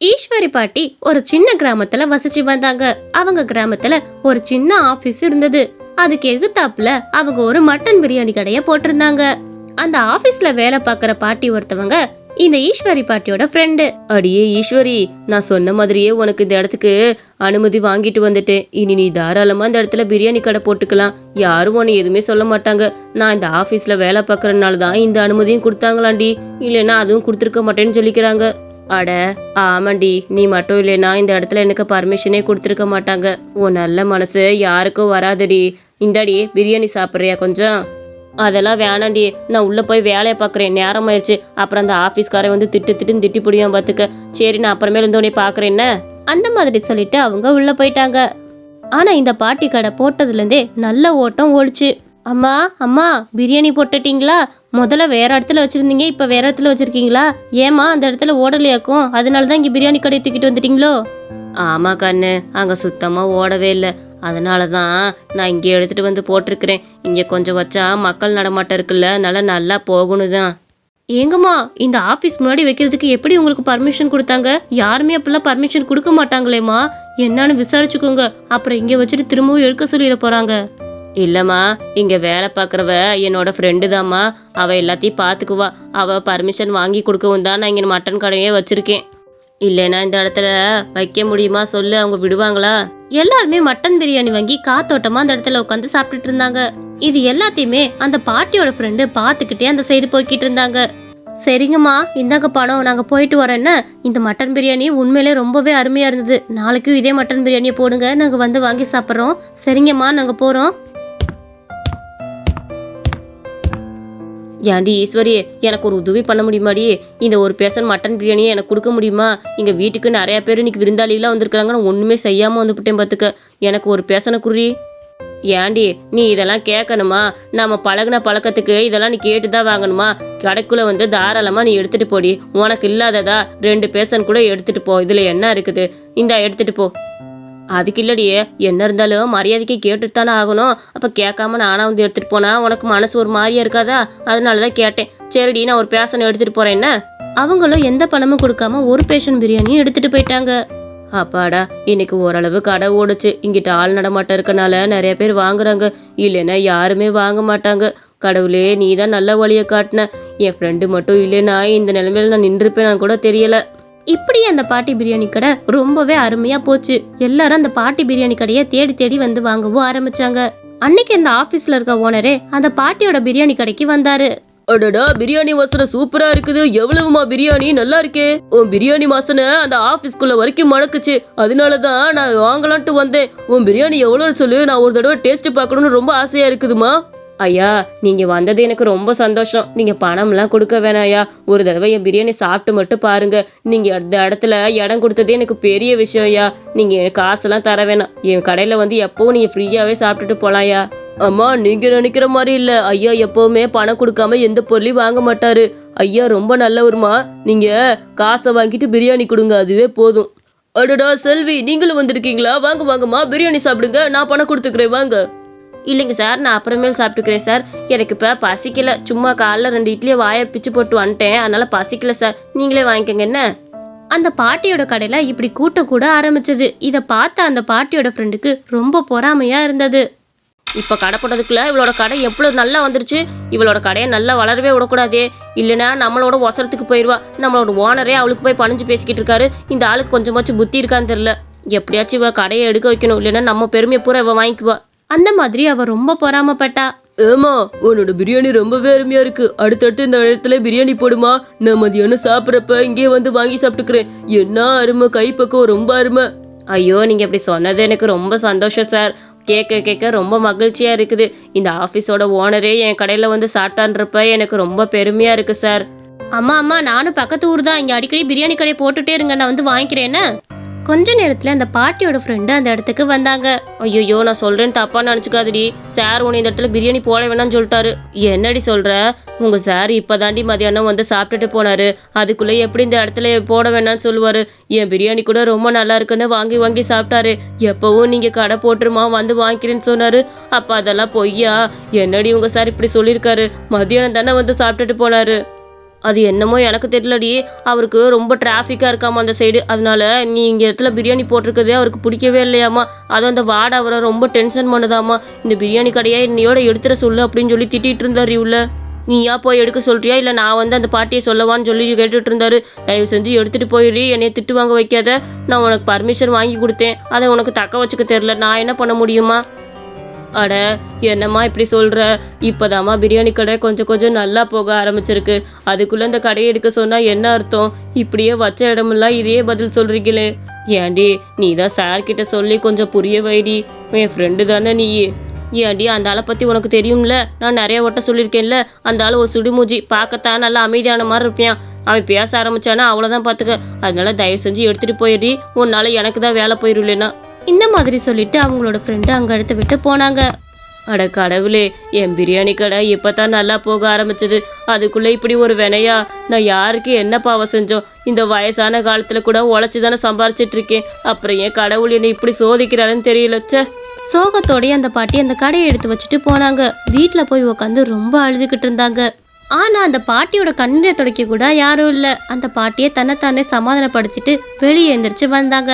ஈஸ்வரி பாட்டி ஒரு சின்ன கிராமத்துல வசிச்சு வந்தாங்க. அவங்க கிராமத்துல ஒரு சின்ன ஆபீஸ் இருந்தது. அதுக்கு எகுத்தாப்புல அவங்க ஒரு மட்டன் பிரியாணி கடைய போட்டிருந்தாங்க. அந்த ஆபீஸ்ல வேலை பாக்குற பாட்டி ஒருத்தவங்க இந்த ஈஸ்வரி பாட்டியோட ஃப்ரெண்டு அடியே ஈஸ்வரி நான் சொன்ன மாதிரியே உனக்கு இந்த இடத்துக்கு அனுமதி வாங்கிட்டு வந்துட்டேன். இனி நீ தாராளமா இந்த இடத்துல பிரியாணி கடை போட்டுக்கலாம். யாரும் உன்னை எதுவுமே சொல்ல மாட்டாங்க. நான் இந்த ஆபீஸ்ல வேலை பார்க்கறதுனால தான் இந்த அனுமதியும் கொடுத்தாங்களாண்டி. இல்லைன்னா அதுவும் கொடுத்துருக்க மாட்டேன்னு சொல்லிக்கிறாங்க. அட ஆமாண்டி நீ மட்டும் இல்லைன்னா இந்த இடத்துல எனக்கு பர்மிஷனே கொடுத்துருக்க மாட்டாங்க. உன் நல்ல மனசு யாருக்கும் வராதடி. இந்தாடி பிரியாணி சாப்பிட்றியா கொஞ்சம்? அதெல்லாம் வேணாண்டி. நான் உள்ளே போய் வேலையை பார்க்குறேன். நேரம் ஆயிடுச்சு அப்புறம் அந்த ஆஃபீஸ்காரன் வந்து திட்டு திட்டுன்னு திட்டி பிடியும் பார்த்துக்க சரி நான் அப்புறமேல இருந்து உடனே பார்க்குறேன். அந்த மாதிரி சொல்லிட்டு அவங்க உள்ளே போயிட்டாங்க. ஆனால் இந்த பாட்டி கடை போட்டதுலேருந்தே நல்ல ஓட்டம் ஓடிச்சு. அம்மா அம்மா பிரியாணி போட்டுட்டீங்களா? முதல்ல வேற இடத்துல வச்சிருந்தீங்க இப்ப வேற இடத்துல வச்சிருக்கீங்களா? ஏமா அந்த இடத்துல ஓடலையாக்கும் அதனால தான் இங்க பிரியாணி கடை தூக்கிட்டு வந்துட்டீங்களோ? ஆமா கண்ணு அங்க சுத்தமா ஓடவே இல்லை. அதனால தான் நான் இங்கே எடுத்துட்டு வந்து போட்டிருக்கிறேன். இங்க கொஞ்சம் வச்சா மக்கள் நடமாட்டம் இருக்குல்ல நல்லா நல்லா போகணும் தான். ஏங்கம்மா இந்த ஆபீஸ் முன்னாடி வைக்கிறதுக்கு எப்படி உங்களுக்கு பர்மிஷன் கொடுத்தாங்க? யாருமே அப்படிலாம் பர்மிஷன் கொடுக்க மாட்டாங்களேம்மா. என்னன்னு விசாரிச்சுக்கோங்க. அப்புறம் இங்க வச்சுட்டு திரும்பவும் எடுக்க சொல்லிட போறாங்க. இல்லம்மா இங்க வேலை பார்க்குறவ என்னோட ஃப்ரெண்டு தாம்மா. அவ எல்லாத்தையும் பார்த்துக்குவா அவ பர்மிஷன் வாங்கி கொடுக்கவும் தான் நான் இங்க மட்டன் கடையே வச்சிருக்கேன். இல்லைன்னா இந்த இடத்துல வைக்க முடியுமா சொல்லு அவங்க விடுவாங்களா? எல்லாருமே மட்டன் பிரியாணி வாங்கி காத்தோட்டமா அந்த இடத்துல உட்காந்து சாப்பிட்டுட்டு இருந்தாங்க. இது எல்லாத்தையுமே அந்த பாட்டியோட ஃப்ரெண்டு பார்த்துக்கிட்டே அந்த சைடு போய்கிட்டு இருந்தாங்க. சரிங்கம்மா இந்தாங்க பணம் நாங்க போயிட்டு வரோன்னு இந்த மட்டன் பிரியாணி உண்மையிலே ரொம்பவே அருமையா இருந்தது. நாளைக்கும் இதே மட்டன் பிரியாணியை போடுங்க நாங்க வந்து வாங்கி சாப்பிட்றோம். சரிங்கம்மா நாங்க போறோம். ஏன்டி ஈஸ்வரி எனக்கு ஒரு உதவி பண்ண முடியுமாடி? இந்த ஒரு பேசன் மட்டன் பிரியாணியை எனக்கு கொடுக்க முடியுமா? எங்கள் வீட்டுக்கு நிறையா பேர் இன்னைக்கு விருந்தாளிகளாக வந்திருக்காங்க நான் ஒன்றுமே செய்யாமல் வந்துவிட்டேன் பார்த்துக்க எனக்கு ஒரு பேசனை குறி ஏண்டி நீ இதெல்லாம் கேட்கணுமா? நம்ம பழகுன பழக்கத்துக்கு இதெல்லாம் நீ கேட்டு தான் வாங்கணுமா? கடைக்குள்ளே வந்து தாராளமாக நீ எடுத்துகிட்டு போடி. உனக்கு இல்லாததா ரெண்டு பேசன் கூட எடுத்துகிட்டு போ. இதில் என்ன இருக்குது? இந்தா எடுத்துகிட்டு போ. அதுக்கு இல்லடியே என்ன இருந்தாலும் மரியாதைக்கு கேட்டுட்டு தானே ஆகணும். அப்போ கேட்காம நானாக வந்து எடுத்துகிட்டு போனா உனக்கு மனசு ஒரு மாதிரியா இருக்காதா? அதனால தான் கேட்டேன். சரிடி நான் ஒரு பேஷன் எடுத்துகிட்டு போகிறேன் என்ன? அவங்களும் எந்த பணமும் கொடுக்காம ஒரு பேஷன் பிரியாணியும் எடுத்துகிட்டு போயிட்டாங்க. அப்பாடா இன்னைக்கு ஓரளவு கடை ஓடுச்சு. இங்கிட்ட ஆள் நடமாட்டம் இருக்கனால நிறைய பேர் வாங்குறாங்க. இல்லைன்னா யாருமே வாங்க மாட்டாங்க. கடவுளே நீ தான் நல்ல வழியை காட்டின. என் ஃப்ரெண்டு மட்டும் இல்லைன்னா இந்த நிலைமையில நான் நின்றுப்பேன் கூட தெரியலை. இப்படி அந்த பாட்டி பிரியாணி கடை ரொம்பவே அருமையா போச்சு. எல்லாரும் அந்த பாட்டி பிரியாணி கடையை தேடி தேடி வந்து வாங்கவும் ஆரம்பிச்சாங்க. அன்னைக்கு இந்த ஆபீஸ்ல இருக்க ஓனரே அந்த பாட்டியோட பிரியாணி கடைக்கு வந்தாரு. அடடா பிரியாணி வாசனை சூப்பரா இருக்குது. எவ்வளவுமா பிரியாணி? நல்லா இருக்கே. உன் பிரியாணி வாசனை அந்த ஆபீஸ்க்குள்ள வரைக்கும் மணக்குச்சு. அதனாலதான் நான் வாங்கலான்ட்டு வந்தேன். உன் பிரியாணி எவ்வளவு சொல்லு. நான் ஒரு தடவை டேஸ்ட் பார்க்கணும்னு ரொம்ப ஆசையா இருக்குதுமா ஐயா நீங்க வந்தது எனக்கு ரொம்ப சந்தோஷம். நீங்க பணம்லாம் கொடுக்க வேணாயா ஒரு தடவை என் பிரியாணி சாப்பிட்டு மட்டும் பாருங்க. நீங்க அந்த இடத்துல இடம் கொடுத்ததே எனக்கு பெரிய விஷயம் ஐயா. நீங்க எனக்கு காசெல்லாம் தர வேணாம். என் கடையில வந்து எப்பவும் நீங்க ஃப்ரீயாவே சாப்பிட்டுட்டு போலாம்யா அம்மா நீங்க நினைக்கிற மாதிரி இல்ல. ஐயா எப்பவுமே பணம் கொடுக்காம எந்த பொருளையும் வாங்க மாட்டாரு. ஐயா ரொம்ப நல்லவருமா. நீங்க காசை வாங்கிட்டு பிரியாணி கொடுங்க. அதுவே போதும். அடடா செல்வி நீங்களும் வந்திருக்கீங்களா? வாங்க வாங்கம்மா. பிரியாணி சாப்பிடுங்க. நான் பணம் கொடுத்துக்கிறேன். வாங்க. இல்லைங்க சார் நான் அப்புறமேல் சாப்பிட்டுக்கிறேன் சார். எனக்கு இப்போ பசிக்கல. சும்மா காலைல ரெண்டு இட்லியை வாயை பிச்சு போட்டு வந்துட்டேன். அதனால பசிக்கல சார். நீங்களே வாங்கிக்கோங்க என்ன? அந்த பாட்டியோட கடையில இப்படி கூட்டம் கூட ஆரம்பிச்சது. இதை பார்த்த அந்த பாட்டியோட ஃப்ரெண்டுக்கு ரொம்ப பொறாமையா இருந்தது. இப்போ கடை போட்டதுக்குள்ள இவளோட கடை எவ்வளவு நல்லா வந்துருச்சு. இவளோட கடையை நல்லா வளரவே விடக்கூடாதே. இல்லைன்னா நம்மளோட ஒசரத்துக்கு போயிடுவா நம்மளோட ஓனரே அவளுக்கு போய் பணிஞ்சு பேசிக்கிட்டு இருக்காரு. இந்த ஆளுக்கு கொஞ்சமாச்சும் புத்தி இருக்கான்னு தெரியல. எப்படியாச்சும் இவ கடையை எடுக்க வைக்கணும். இல்லைன்னா நம்ம பெருமையை பூரா இவ வாங்கிக்குவா. அந்த மாதிரி அவ ரொம்ப பொறாமப்பட்டா. ஏமா உன்னோட பிரியாணி ரொம்பவே அருமையா இருக்கு. அடுத்தடுத்து இந்த இடத்துல பிரியாணி போடுமா? நான் மதியானம் சாப்பிட்றப்ப இங்கே வந்து வாங்கி சாப்பிட்டுக்கிறேன். என்ன அருமை கைப்பக்கம் ரொம்ப அருமை. ஐயோ நீங்க இப்படி சொன்னது எனக்கு ரொம்ப சந்தோஷம் சார். கேட்க கேட்க ரொம்ப மகிழ்ச்சியா இருக்குது. இந்த ஆபீஸோட ஓனரே என் கடையில வந்து சாப்பிட்டான்றப்ப எனக்கு ரொம்ப பெருமையா இருக்கு சார். அம்மா அம்மா நானும் பக்கத்து ஊர் தான். இங்க அடிக்கடி பிரியாணி கடை போட்டுட்டே இருங்க. நான் வந்து வாங்கிக்கிறேன்னு கொஞ்ச நேரத்துல அந்த பாட்டியோட ஃப்ரெண்டு அந்த இடத்துக்கு வந்தாங்க. ஐயோ நான் சொல்றேன்னு தப்பா நினைச்சுக்காதடி. சார் உன்னை இந்த இடத்துல பிரியாணி போட வேணாம்னு சொல்லிட்டாரு. என்னடி சொல்ற? உங்க சார் இப்பதாண்டி மதியானம் வந்து சாப்பிட்டுட்டு போனாரு. அதுக்குள்ள எப்படி இந்த இடத்துல போட வேணாம்னு சொல்லுவாரு. என் பிரியாணி கூட ரொம்ப நல்லா இருக்குன்னு வாங்கி வாங்கி சாப்பிட்டாரு. எப்பவும் நீங்க கடை போட்டுருமா வந்து வாங்கிக்கிறேன்னு சொன்னாரு. அப்ப அதெல்லாம் பொய்யா? என்னடி உங்க சார் இப்படி சொல்லியிருக்காரு? மதியானம் தானே வந்து சாப்பிட்டுட்டு போனாரு. அது என்னமோ எனக்கு தெரியலடி. அவருக்கு ரொம்ப டிராஃபிக்காக இருக்காமா அந்த சைடு அதனால நீ இங்கே இடத்துல பிரியாணி போட்டிருக்கதே அவருக்கு பிடிக்கவே இல்லையாமா? அதுவும் அந்த வாடை அவரை ரொம்ப டென்ஷன் பண்ணுதாமா? இந்த பிரியாணி கடையை என்னையோட எடுத்துட சொல்லு அப்படின்னு சொல்லி திட்டிகிட்டு இருந்தார் இவ்வளோ நீயா போய் எடுக்க சொல்றியா? இல்லை நான் வந்து அந்த பாட்டியை சொல்லவான்னு சொல்லி கேட்டுட்டு இருந்தாரு. தயவு செஞ்சு எடுத்துட்டு போயிடு என்னைய திட்டு வாங்க வைக்காத. நான் உனக்கு பர்மிஷன் வாங்கி கொடுத்தேன். அதை உனக்கு தக்க வச்சுக்க தெரில நான் என்ன பண்ண முடியுமா? அட என்னம்மா இப்படி சொல்ற? இப்போதாம்மா பிரியாணி கடை கொஞ்சம் கொஞ்சம் நல்லா போக ஆரம்பிச்சிருக்கு. அதுக்குள்ள இந்த கடையை எடுக்க சொன்னா என்ன அர்த்தம்? இப்படியே வச்ச இடமெல்லாம் இதையே பதில் சொல்றீங்களே. ஏண்டி நீ தான் சார் கிட்ட சொல்லி கொஞ்சம் புரிய வைடி. என் ஃப்ரெண்டு தானே நீ ஏண்டி அந்த ஆளை பத்தி உனக்கு தெரியும்ல? நான் நிறைய ஓட்ட சொல்லியிருக்கேன்ல? அந்த ஆள் ஒரு சுடுமூஞ்சி பார்க்கத்தான் நல்லா அமைதியான மாதிரி இருப்பியான் அவன் பேச ஆரம்பிச்சானா அவ்வளோதான் பார்த்துக்க. அதனால தயவு செஞ்சு எடுத்துட்டு போயிடி உன்னால எனக்கு தான் வேலை போயிரும் இல்லைன்னா இந்த மாதிரி சொல்லிட்டு அவங்களோட ஃப்ரெண்டு அங்க இடத்த விட்டு போனாங்க. அட கடவுளே என் பிரியாணி கடை இப்பதான் நல்லா போக ஆரம்பிச்சது. அதுக்குள்ள இப்படி ஒரு வினையா? நான் யாருக்கு என்ன பாவம் செஞ்சோம்? இந்த வயசான காலத்துல கூட உழைச்சி தானே சம்பாரிச்சிட்டு இருக்கேன் அப்புறம் ஏன் கடவுள் என்னை இப்படி சோதிக்கிறாருன்னு தெரியல ச்சே. சோகத்தோடயே அந்த பாட்டி அந்த கடையை எடுத்து வச்சுட்டு போனாங்க. வீட்ல போய் உட்காந்து ரொம்ப அழுதுகிட்டு இருந்தாங்க. ஆனா அந்த பாட்டியோட கண்ணீரை துடைக்க கூட யாரும் இல்ல. அந்த பாட்டியை தன்னைத்தானே சமாதானப்படுத்திட்டு வெளியே எந்திரிச்சு வந்தாங்க.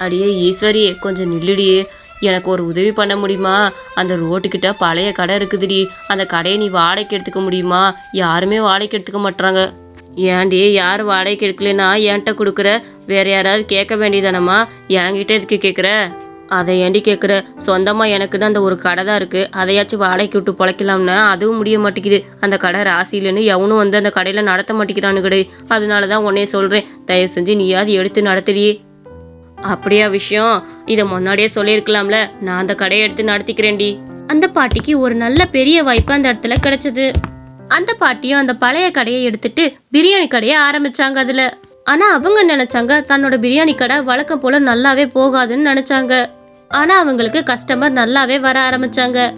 அடியே ஈஸ்வரி கொஞ்சம் நில்லுடியே. எனக்கு ஒரு உதவி பண்ண முடியுமா? அந்த ரோட்டுக்கிட்ட பழைய கடை இருக்குதுடி. அந்த கடையை நீ வாடகைக்கு எடுத்துக்க முடியுமா? யாருமே வாடகைக்கு எடுத்துக்க மாட்டுறாங்க ஏன்டி யார் வாடகைக்கு எடுக்கலைன்னா என்கிட்ட கொடுக்குற? வேற யாராவது கேட்க வேண்டியதானம்மா? என்கிட்ட எதுக்கு கேட்குற? அதை ஏண்டி கேட்குற? சொந்தமா எனக்குன்னு அந்த ஒரு கடை தான் இருக்கு. அதையாச்சும் வாடகைக்கு விட்டு பொழைக்கலாம்னா அதுவும் முடிய மாட்டேங்குது. அந்த கடை ராசி இல்லைன்னு எவனும் வந்து அந்த கடையில நடத்த மாட்டேங்கிறானு கடை அதனால தான் உன்னே சொல்றேன். தயவு செஞ்சு நீயாவது எடுத்து நடத்துடியே அப்படியா விஷயம்? இதை முன்னாடியே சொல்லியிருக்கலாம்ல. நான் அந்த கடையை எடுத்து நடத்திக்கிறேன்டி. அந்த பாட்டிக்கு ஒரு நல்ல பெரிய வாய்ப்பு அந்த இடத்துல கிடைச்சது. அந்த பாட்டியும் அந்த பழைய கடையை எடுத்துட்டு பிரியாணி கடையை ஆரம்பிச்சாங்க அதுல. ஆனா அவங்க நினைச்சாங்க தன்னோட பிரியாணி கடை வழக்கம் போல நல்லாவே போகாதுன்னு நினைச்சாங்க. ஆனா அவங்களுக்கு கஸ்டமர் நல்லாவே வர ஆரம்பிச்சாங்க.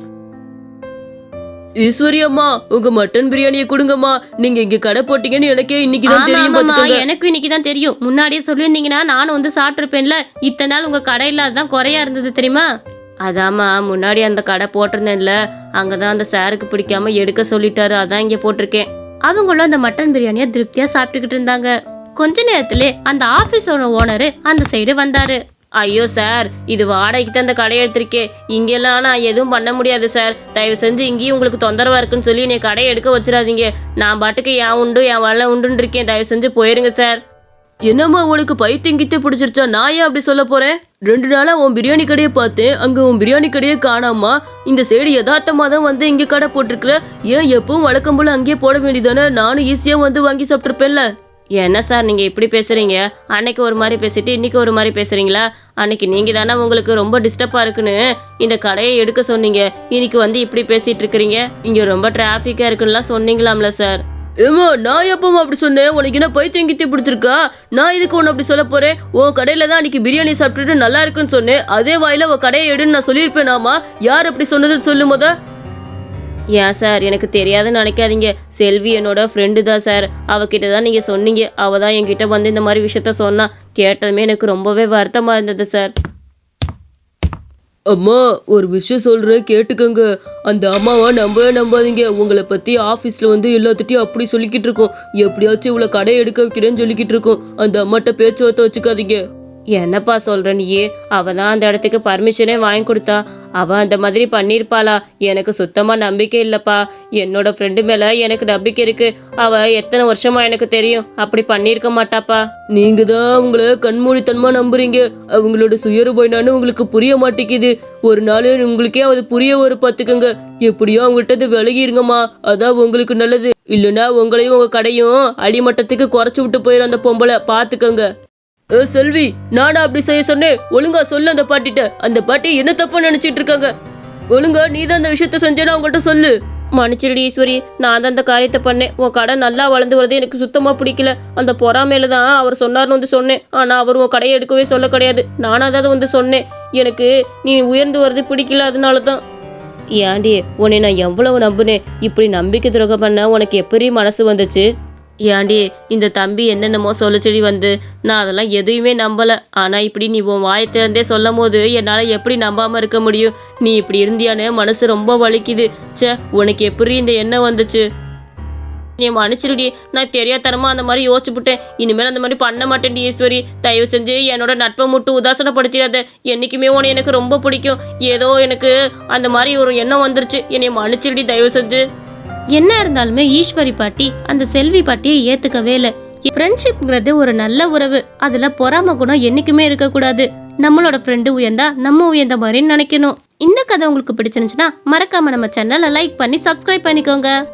ஈஸ்வரி அம்மா உங்க மட்டன் பிரியாணியை கொடுங்கம்மா. நீங்க இங்க கடை போட்டீங்கன்னு எனக்கே இன்னைக்கு தான் ஆமா, தெரியும் ஆமாம்மா, பாத்துக்கோங்க எனக்கும் இன்னைக்கு தான் தெரியும். முன்னாடியே சொல்லியிருந்தீங்கன்னா நானும் வந்து சாப்பிட்டுருப்பேன்ல. இத்தனை நாள் உங்க கடையில அதுதான் குறையா இருந்தது தெரியுமா? அதாம்மா முன்னாடி அந்த கடை போட்டிருந்தேன்ல. அங்கதான் அந்த சாருக்கு பிடிக்காம எடுக்க சொல்லிட்டாரு. அதான் இங்க போட்டிருக்கேன். அவங்களும் அந்த மட்டன் பிரியாணியை திருப்தியா சாப்பிட்டுக்கிட்டு இருந்தாங்க. கொஞ்ச நேரத்திலே அந்த ஆபீஸோட ஓனரு அந்த சைடு வந்தாரு. ஐயோ சார் இது வாடகைக்கு தான் இந்த கடையை எடுத்திருக்கேன் இங்கெல்லாம் நான் எதுவும் பண்ண முடியாது சார். தயவு செஞ்சு இங்கேயும் உங்களுக்கு தொந்தரவாக இருக்குன்னு சொல்லி நீ கடையை எடுக்க வச்சிடாதீங்க. நான் பாட்டுக்கு என் உண்டு என் வல்ல உண்டுன்னு இருக்கேன் தயவு செஞ்சு போயிருங்க சார். என்னம்மா உனக்கு பைத்தியம் கித்து பிடிச்சிருச்சா? நான் ஏன் அப்படி சொல்ல போறேன்? ரெண்டு நாளா உன் பிரியாணி கடையை பார்த்தேன். அங்க உன் பிரியாணி கடையை காணாமா இந்த சைடு யதார்த்தமா தான் வந்து இங்க கடை போட்டிருக்கிற. ஏன் எப்பவும் வழக்கம் போல அங்கேயே போட வேண்டியதானே நானும் ஈஸியா வந்து வாங்கி சாப்பிட்டுருப்பேன்ல. என்ன சார் நீங்கள் இப்படி பேசுகிறீங்க அன்னைக்கு ஒரு மாதிரி பேசிட்டு இன்னைக்கு ஒரு மாதிரி பேசுகிறீங்களா அன்னைக்கு நீங்கள் தானே உங்களுக்கு ரொம்ப டிஸ்டர்பாக இருக்குன்னு இந்த கடையை எடுக்க சொன்னீங்க. இன்னைக்கு வந்து இப்படி பேசிகிட்டு இருக்கிறீங்க. இங்கே ரொம்ப டிராஃபிக்காக இருக்குன்னுலாம் சொன்னீங்களாம்ல சார். ஏமா நான் எப்பவும் அப்படி சொன்னேன். உனக்கு என்ன பைத்தியம் கித்தி பிடிச்சிருக்கா? நான் இதுக்கு ஒன்று அப்படி சொல்ல போறேன்? உன் கடையில தான் அன்னைக்கு பிரியாணி சாப்பிட்டுட்டு நல்லா இருக்குன்னு சொன்னேன். அதே வாயில உன் கடையை எடுன்னு நான் சொல்லியிருப்பேனாமா யார் அப்படி சொன்னதுன்னு சொல்லும் முத. ஏன் சார். எனக்கு தெரியாதுன்னு நினைக்காதீங்க. செல்வி என்னோட ஃப்ரெண்டு தான் சார். அவகிட்ட தான் நீங்கள் சொன்னீங்க. அவள் தான் என்கிட்ட வந்து இந்த மாதிரி விஷயத்த சொன்னா. கேட்டதுமே எனக்கு ரொம்பவே வருத்தமாக இருந்தது சார். அம்மா ஒரு விஷயம் சொல்கிறேன் கேட்டுக்கோங்க. அந்த அம்மாவை நம்பவே நம்பாதீங்க. உங்களை பற்றி ஆஃபீஸில் வந்து எல்லாத்திட்டையும் அப்படி சொல்லிக்கிட்டு இருக்கோம். எப்படியாச்சும் இவ்வளோ கடை எடுக்க வைக்கிறேன்னு சொல்லிக்கிட்டு இருக்கோம். அந்த அம்மாட்ட பேச்சுவார்த்தை வச்சுக்காதீங்க. என்னப்பா சொல்ற நீயே? அவ தான் அந்த இடத்துக்கு பர்மிஷனே வாங்கி கொடுத்தா. அவ அந்த மாதிரி பண்ணியிருப்பாளா? எனக்கு சுத்தமா நம்பிக்கை இல்லப்பா. என்னோட ஃப்ரெண்டு மேல எனக்கு நம்பிக்கை இருக்கு. அவ எத்தனை வருஷமா எனக்கு தெரியும். அப்படி பண்ணியிருக்க மாட்டாப்பா. நீங்க தான் அவங்கள கண்மூடித்தனமா நம்புறீங்க. அவங்களோட சுயரூபம் என்னன்னு உங்களுக்கு புரிய மாட்டேங்குது. ஒரு நாள் உங்களுக்கே அது புரிய ஒரு பார்த்துக்கோங்க. எப்படியோ அவங்கள்ட்ட விலகி விலகிருங்கம்மா. அதான் உங்களுக்கு நல்லது. இல்லைன்னா உங்களையும் உங்க கடையும் அடிமட்டத்துக்கு குறைச்சு விட்டு போயிடும் அந்த பொம்பளை. பாத்துக்கோங்க ஏ செல்வி நானா அப்படி செய்ய சொன்னேன். ஒழுங்கா சொல்லு அந்த பாட்டிட்ட. அந்த பாட்டி என்ன தப்பா நினைச்சிட்டு இருக்காங்க? ஒழுங்கா நீ தான் அந்த விஷயத்த செஞ்சேன்னு அவங்கள்ட்ட சொல்லு. மன்னிச்சிருடி ஈஸ்வரி. நான் தான் அந்த காரியத்தை பண்ணேன். உன் கடை நல்லா வளர்ந்து வரது எனக்கு சுத்தமாக பிடிக்கல. அந்த பொறாமையில தான் அவர் சொன்னார்னு வந்து சொன்னேன். ஆனால் அவர் உன் கடையை எடுக்கவே சொல்ல கிடையாது. நானாக தான் வந்து சொன்னேன். எனக்கு நீ உயர்ந்து வர்றது பிடிக்கல அதனால தான் ஏண்டி உன்னை நான் எவ்வளவு நம்புனேன்? இப்படி நம்பிக்கை துரோகம் பண்ண உனக்கு எப்படி மனசு வந்துச்சு? ஏண்டி இந்த தம்பி என்னென்னமோ சொல்ல சொல்லி வந்து. நான் அதெல்லாம் எதையுமே நம்பலை. ஆனால் இப்படி நீ உன் வாயத்திலேருந்தே சொல்லும் போது என்னால் எப்படி நம்பாமல் இருக்க முடியும்? நீ இப்படி இருந்தியானே மனசு ரொம்ப வலிக்குது. ச்சே உனக்கு எப்படி இந்த எண்ணம் வந்துச்சு? நீ மன்னிச்சிருடி. நான் தெரியாதனமா அந்த மாதிரி யோசிச்சுப்புட்டேன் இனிமேல் அந்த மாதிரி பண்ண மாட்டேன்டி ஈஸ்வரி. தயவு செஞ்சு என்னோட நட்பை மட்டும் உதாசனப்படுத்திடாத. என்னைக்குமே உன்னை எனக்கு ரொம்ப பிடிக்கும். ஏதோ எனக்கு அந்த மாதிரி ஒரு எண்ணம் வந்துருச்சு. என்னை மன்னிச்சிருடி தயவு செஞ்சு. என்ன இருந்தாலுமே ஈஸ்வரி பாட்டி அந்த செல்வி பாட்டியை ஏத்துக்கவே இல்லை. ஃப்ரெண்ட்ஷிப்ங்கிறது ஒரு நல்ல உறவு. அதுல பொறாம குணம் என்னைக்குமே இருக்கக்கூடாது நம்மளோட ஃப்ரெண்டு உயர்ந்தா நம்ம உயர்ந்த மாதிரி நினைக்கணும். இந்த கதை உங்களுக்கு பிடிச்சிருந்துச்சுன்னா மறக்காம நம்ம சேனலை லைக் பண்ணி சப்ஸ்கிரைப் பண்ணிக்கோங்க.